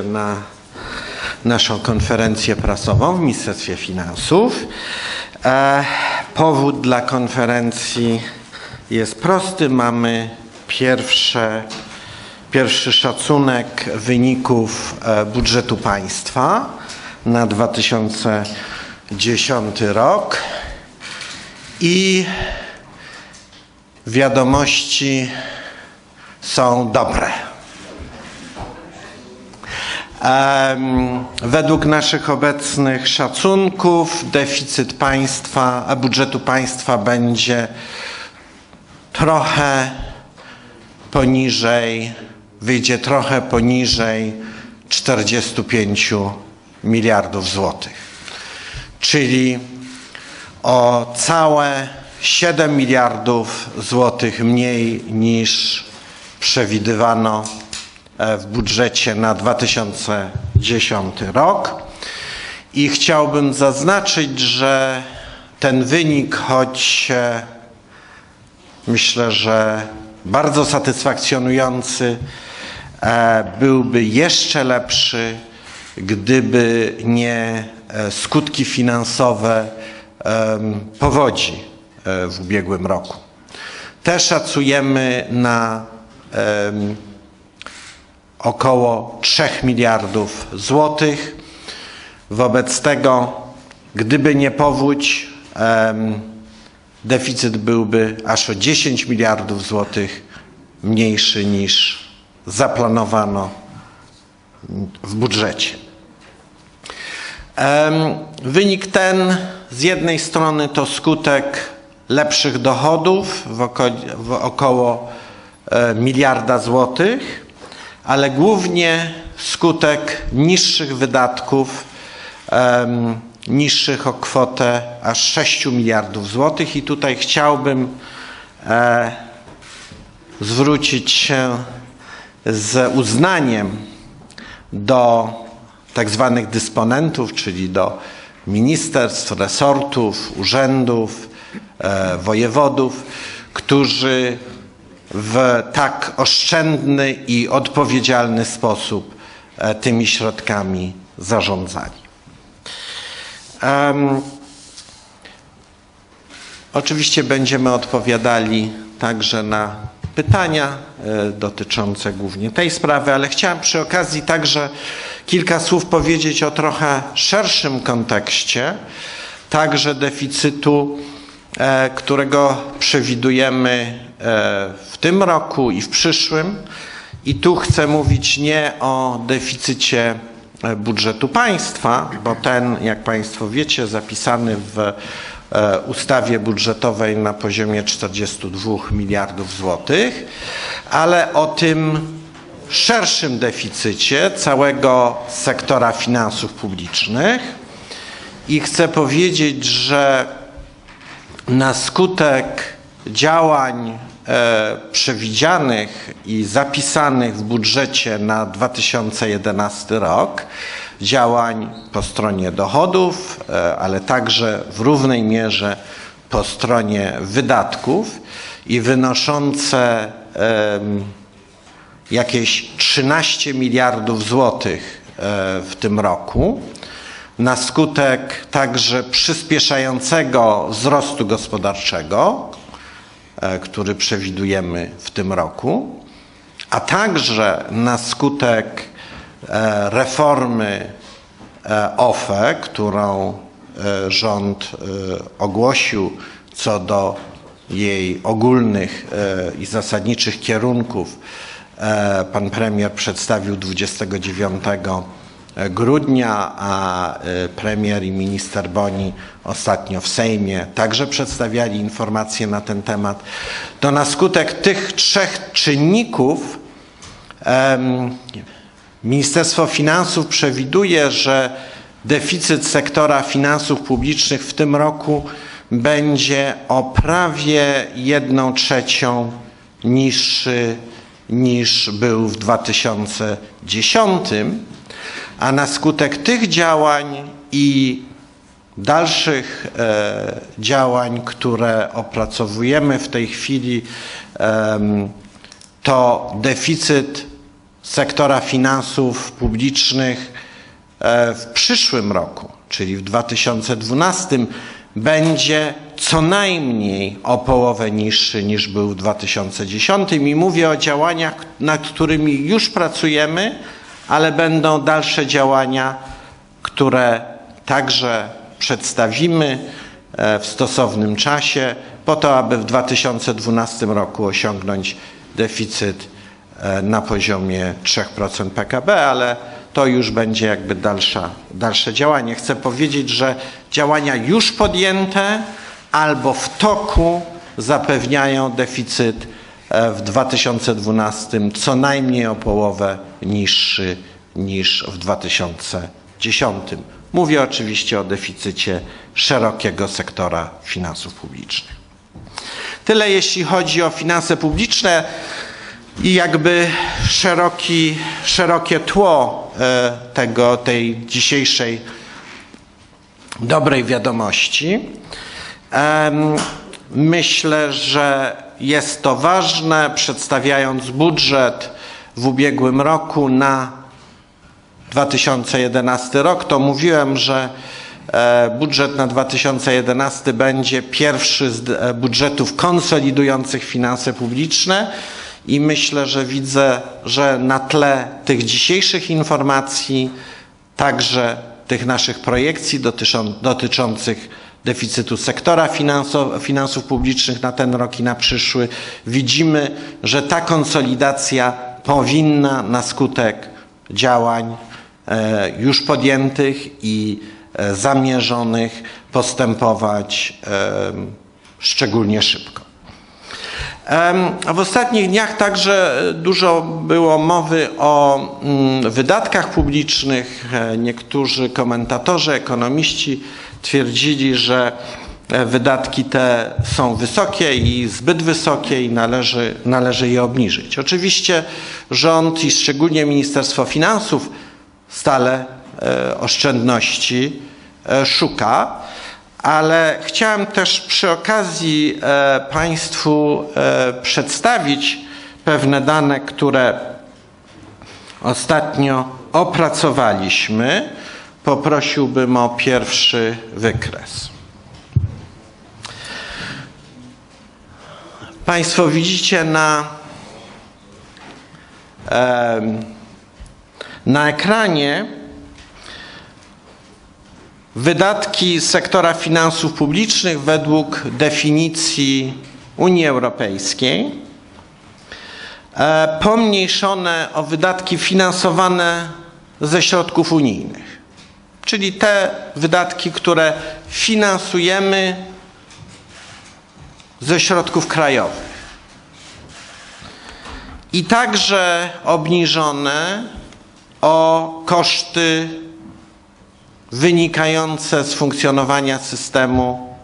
na naszą konferencję prasową w Ministerstwie Finansów. E, powód dla konferencji jest prosty. Mamy pierwsze, pierwszy szacunek wyników e, budżetu państwa na 2010 rok i wiadomości są dobre. Według naszych obecnych szacunków deficyt państwa, a budżetu państwa będzie trochę poniżej, wyjdzie trochę poniżej 45 miliardów złotych. Czyli o całe 7 miliardów złotych mniej niż przewidywano w budżecie na 2010 rok. I chciałbym zaznaczyć, że ten wynik, choć e, myślę, że bardzo satysfakcjonujący, e, byłby jeszcze lepszy, gdyby nie e, skutki finansowe powodzi e, w ubiegłym roku. Te szacujemy na około 3 miliardów złotych. Wobec tego, gdyby nie powódź, deficyt byłby aż o 10 miliardów złotych mniejszy niż zaplanowano w budżecie. Wynik ten z jednej strony to skutek lepszych dochodów w około e, miliarda złotych, ale głównie skutek niższych wydatków, em, niższych o kwotę aż 6 miliardów złotych. I tutaj chciałbym e, zwrócić się z uznaniem do tak zwanych dysponentów, czyli do ministerstw, resortów, urzędów, e, wojewodów, którzy w tak oszczędny i odpowiedzialny sposób e, tymi środkami zarządzali. Em, Oczywiście będziemy odpowiadali także na pytania e, dotyczące głównie tej sprawy, ale chciałem przy okazji także kilka słów powiedzieć o trochę szerszym kontekście, także deficytu, którego przewidujemy e, w tym roku i w przyszłym. I tu chcę mówić nie o deficycie e, budżetu państwa, bo ten, jak Państwo wiecie, zapisany w e, ustawie budżetowej na poziomie 42 miliardów złotych, ale o tym szerszym deficycie całego sektora finansów publicznych. I chcę powiedzieć, że na skutek działań e, przewidzianych i zapisanych w budżecie na 2011 rok, działań po stronie dochodów, e, ale także w równej mierze po stronie wydatków i wynoszące jakieś 13 miliardów złotych e, w tym roku na skutek także przyspieszającego wzrostu gospodarczego, e, który przewidujemy w tym roku, a także na skutek e, reformy OFE, którą e, rząd e, ogłosił co do jej ogólnych i zasadniczych kierunków. Pan premier przedstawił 29 grudnia, a e, premier i minister Boni ostatnio w Sejmie także przedstawiali informacje na ten temat, to na skutek tych trzech czynników Ministerstwo Finansów przewiduje, że deficyt sektora finansów publicznych w tym roku będzie o prawie jedną trzecią niższy niż był w 2010, a na skutek tych działań i dalszych e, działań, które opracowujemy w tej chwili, em, to deficyt sektora finansów publicznych e, w przyszłym roku, czyli w 2012, będzie co najmniej o połowę niższy niż był w 2010 i mówię o działaniach, nad którymi już pracujemy, ale będą dalsze działania, które także przedstawimy e, w stosownym czasie po to, aby w 2012 roku osiągnąć deficyt e, na poziomie 3% PKB, ale to już będzie jakby dalsza, dalsze działanie. Chcę powiedzieć, że działania już podjęte albo w toku zapewniają deficyt w 2012 co najmniej o połowę niższy niż w 2010. Mówię oczywiście o deficycie szerokiego sektora finansów publicznych. Tyle jeśli chodzi o finanse publiczne i jakby szeroki, szerokie tło e, tego, tej dzisiejszej dobrej wiadomości. Myślę, że jest to ważne, przedstawiając budżet w ubiegłym roku na 2011 rok, to mówiłem, że e, budżet na 2011 będzie pierwszy z e, budżetów konsolidujących finanse publiczne i myślę, że widzę, że na tle tych dzisiejszych informacji, także tych naszych projekcji dotyczących deficytu sektora finansów publicznych na ten rok i na przyszły, widzimy, że ta konsolidacja powinna na skutek działań e, już podjętych i e, zamierzonych postępować e, szczególnie szybko. W ostatnich dniach także dużo było mowy o mm, wydatkach publicznych. Niektórzy komentatorzy, ekonomiści twierdzili, że e, wydatki te są wysokie i zbyt wysokie i należy, należy je obniżyć. Oczywiście rząd i szczególnie Ministerstwo Finansów stale e, oszczędności e, szuka, ale chciałem też przy okazji Państwu przedstawić pewne dane, które ostatnio opracowaliśmy poprosiłbym o pierwszy wykres. Państwo widzicie na, na ekranie wydatki sektora finansów publicznych według definicji Unii Europejskiej, e, pomniejszone o wydatki finansowane ze środków unijnych czyli te wydatki, które finansujemy ze środków krajowych. I także obniżone o koszty wynikające z funkcjonowania systemu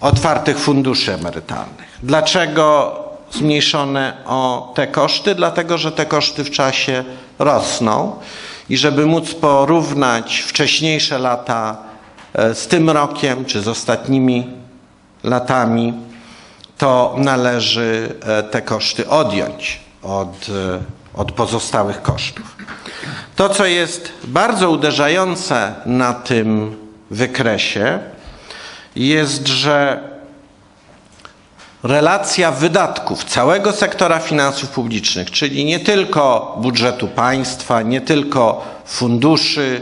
otwartych funduszy emerytalnych. Dlaczego zmniejszone o te koszty? Dlatego, że te koszty w czasie rosną i żeby móc porównać wcześniejsze lata e, z tym rokiem czy z ostatnimi latami, to należy e, te koszty odjąć od, e, od pozostałych kosztów. To, co jest bardzo uderzające na tym wykresie, jest, że relacja wydatków całego sektora finansów publicznych, czyli nie tylko budżetu państwa, nie tylko funduszy,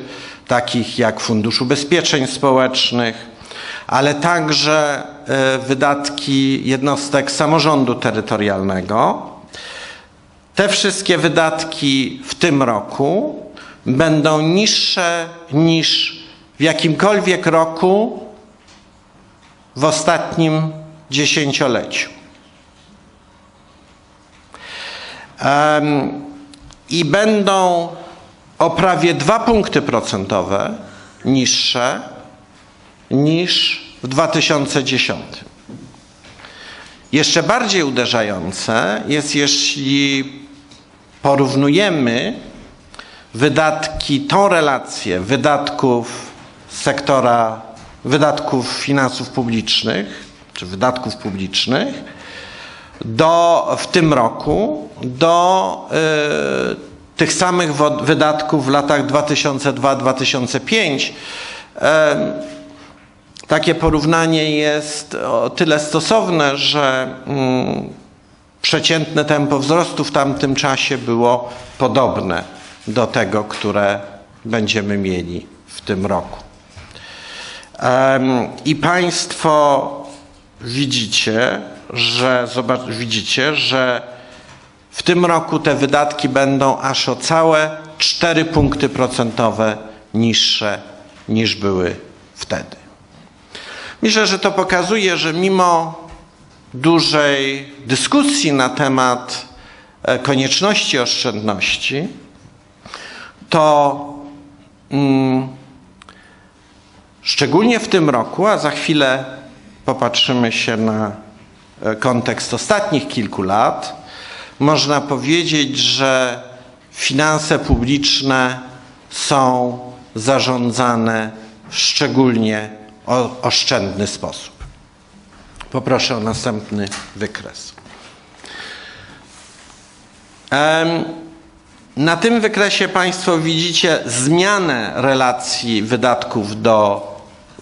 takich jak Fundusz Ubezpieczeń Społecznych, ale także e, wydatki jednostek samorządu terytorialnego. Te wszystkie wydatki w tym roku będą niższe niż w jakimkolwiek roku w ostatnim dziesięcioleciu. I będą o prawie dwa punkty procentowe niższe niż w 2010. Jeszcze bardziej uderzające jest, jeśli porównujemy wydatki, tą relację wydatków sektora, wydatków finansów publicznych czy wydatków publicznych do, w tym roku do y, tych samych wydatków w latach 2002-2005. Em, takie porównanie jest o tyle stosowne, że mm, przeciętne tempo wzrostu w tamtym czasie było podobne do tego, które będziemy mieli w tym roku. I Państwo widzicie, że zobacz, widzicie, że w tym roku te wydatki będą aż o całe 4 punkty procentowe niższe niż były wtedy. Myślę, że to pokazuje, że mimo dużej dyskusji na temat e, konieczności oszczędności, to mm, szczególnie w tym roku, a za chwilę popatrzymy się na e, kontekst ostatnich kilku lat, można powiedzieć, że finanse publiczne są zarządzane w szczególnie oszczędny sposób. Poproszę o następny wykres. Na tym wykresie Państwo widzicie zmianę relacji wydatków do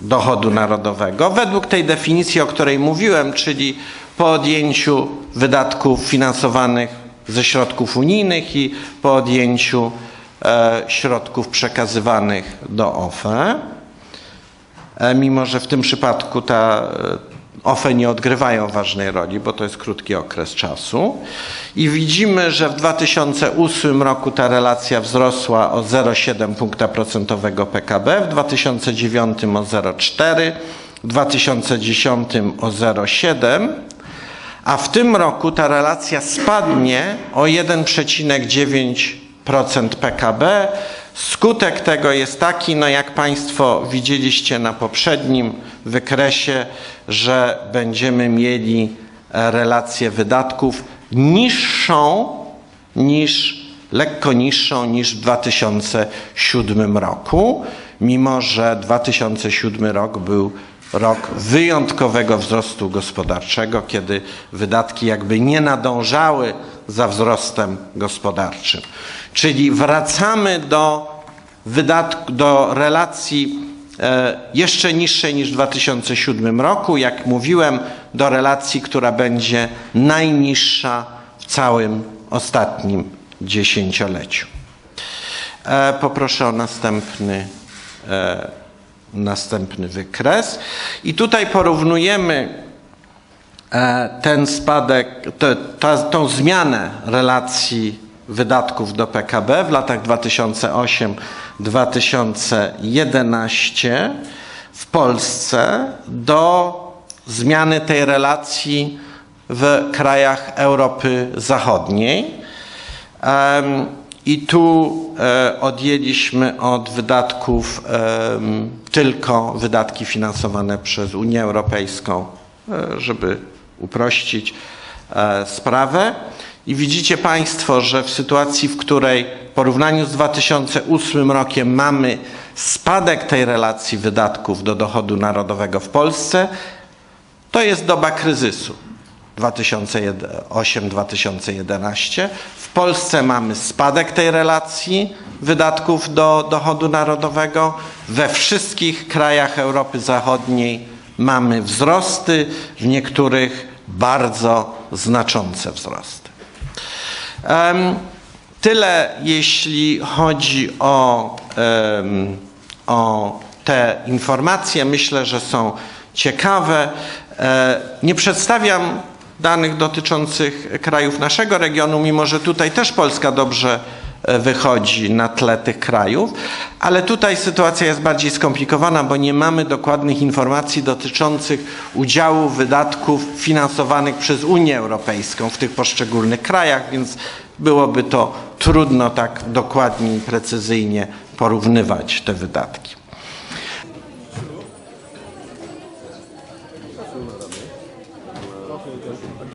dochodu narodowego według tej definicji, o której mówiłem, czyli po odjęciu wydatków finansowanych ze środków unijnych i po odjęciu e, środków przekazywanych do OFE. E, mimo że w tym przypadku ta OFE nie odgrywają ważnej roli, bo to jest krótki okres czasu. I widzimy, że w 2008 roku ta relacja wzrosła o 0,7 punkta procentowego PKB, w 2009 o 0,4, w 2010 o 0,7, a w tym roku ta relacja spadnie o 1,9% PKB. Skutek tego jest taki, no jak Państwo widzieliście na poprzednim wykresie, że będziemy mieli e, relację wydatków niższą niż, lekko niższą niż w 2007 roku, mimo że 2007 rok był rok wyjątkowego wzrostu gospodarczego, kiedy wydatki jakby nie nadążały za wzrostem gospodarczym. Czyli wracamy do, wydatk- do relacji jeszcze niższej niż w 2007 roku. Jak mówiłem, do relacji, która będzie najniższa w całym ostatnim dziesięcioleciu. E, Poproszę o następny, e, następny wykres. I tutaj porównujemy e, ten spadek, te, ta, tą zmianę relacji wydatków do PKB w latach 2008-2011 w Polsce do zmiany tej relacji w krajach Europy Zachodniej. I tu e, odjęliśmy od wydatków tylko wydatki finansowane przez Unię Europejską, e, żeby uprościć e, sprawę. I widzicie Państwo, że w sytuacji, w której w porównaniu z 2008 rokiem mamy spadek tej relacji wydatków do dochodu narodowego w Polsce, to jest doba kryzysu 2008-2011. W Polsce mamy spadek tej relacji wydatków do dochodu narodowego. We wszystkich krajach Europy Zachodniej mamy wzrosty, w niektórych bardzo znaczące wzrosty. Tyle jeśli chodzi o, o te informacje. Myślę, że są ciekawe. E, Nie przedstawiam danych dotyczących krajów naszego regionu, mimo że tutaj też Polska dobrze wychodzi na tle tych krajów, ale tutaj sytuacja jest bardziej skomplikowana, bo nie mamy dokładnych informacji dotyczących udziału wydatków finansowanych przez Unię Europejską w tych poszczególnych krajach, więc byłoby to trudno tak dokładnie i precyzyjnie porównywać te wydatki.